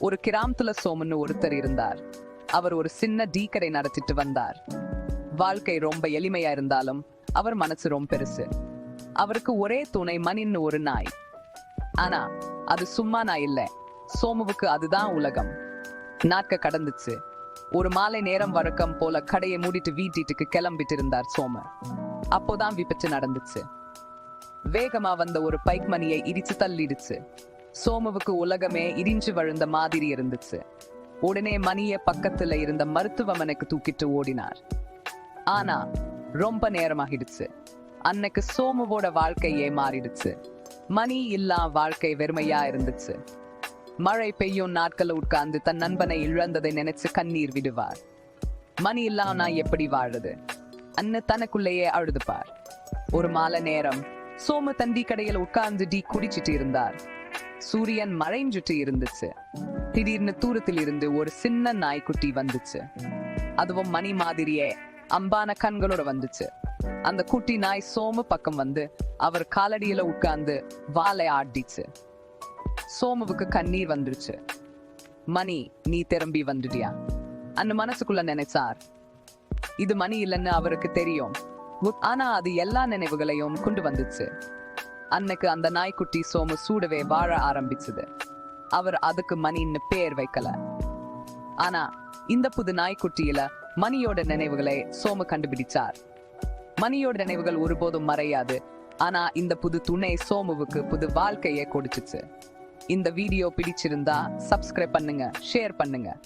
ஒரு கிராமத்துல சோமன்னு ஒருத்தர் இருந்தார். அவர் ஒரு சின்ன டீ கடை நடத்திட்டு வந்தார். வாழ்க்கை ரொம்ப எளிமையா இருந்தாலும் அவர் மனசு ரொம்ப பெருசு. அவருக்கு ஒரே துணை மணின்னு ஒரு நாய். ஆனா அது சும்மா நாய் இல்ல. சோமுவுக்கு அதுதான் உலகம். நாட்க கடந்துச்சு. ஒரு மாலை நேரம் வழக்கம் போல கடையை மூடிட்டு வீட்டுக்கு கிளம்பிட்டு இருந்தார் சோம அப்போதான் விபத்து நடந்துச்சு. வேகமா வந்த ஒரு பைக் மணியை இடிச்சு தள்ளிடுச்சு. சோமுவுக்கு உலகமே இடிஞ்சு வழுந்த மாதிரி இருந்துச்சு. உடனே மணிய பக்கத்துல இருந்த மருத்துவமனைக்கு தூக்கிட்டு ஓடினார். ஆனா ரொம்ப நேரமாகிடுச்சு. அன்னைக்கு சோமுவோட வாழ்க்கையே மாறிடுச்சு. மணி இல்லா வாழ்க்கை வெறுமையா இருந்துச்சு. மழை பெய்யும் நாட்களை உட்கார்ந்து தன் நண்பனை இழந்ததை நினைச்சு கண்ணீர் விடுவார். மணி இல்லா நான் எப்படி வாழுது? அன்னு தனக்குள்ளேயே அழுதுப்பார் ஒரு மாலை நேரம் சோமு தண்டி கடையில் உட்கார்ந்து டீ குடிச்சிட்டு இருந்தார். சூரியன் மறைஞ்சிட்டு இருந்துச்சு. திடீர்னு தூரத்தில் இருந்து ஒரு சின்ன நாய்க்குட்டி வந்துச்சு. அதுவும் மணி மாதிரியே அம்பான கண்களோட வந்துச்சு. அந்த குட்டி நாய் சோமு பக்கம் வந்து அவர் காலடியில உட்கார்ந்து வாலை ஆடிச்சு சோமுவுக்கு கண்ணீர் வந்துருச்சு. மணி நீ திரும்பி வந்துட்டியா? அந்த மனசுக்குள்ள நினைச்சார். இது மணி இல்லைன்னு அவருக்கு தெரியும். ஆனா அது எல்லா நினைவுகளையும் கொண்டு வந்துச்சு. அன்னைக்கு அந்த நாய்க்குட்டி சோமு சூடவே வாழ ஆரம்பிச்சது. அவர் அதுக்கு மணின்னு பேர் வைக்கல. ஆனா இந்த புது நாய்க்குட்டியில மணியோட நினைவுகளை சோமு கண்டுபிடிச்சார். மணியோட நினைவுகள் ஒருபோதும் மறையாது. ஆனா இந்த புது துணை சோமுவுக்கு புது வாழ்க்கையை கொடுத்துச்சு. இந்த வீடியோ பிடிச்சிருந்தா சப்ஸ்கிரைப் பண்ணுங்க ஷேர் பண்ணுங்க.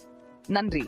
நன்றி.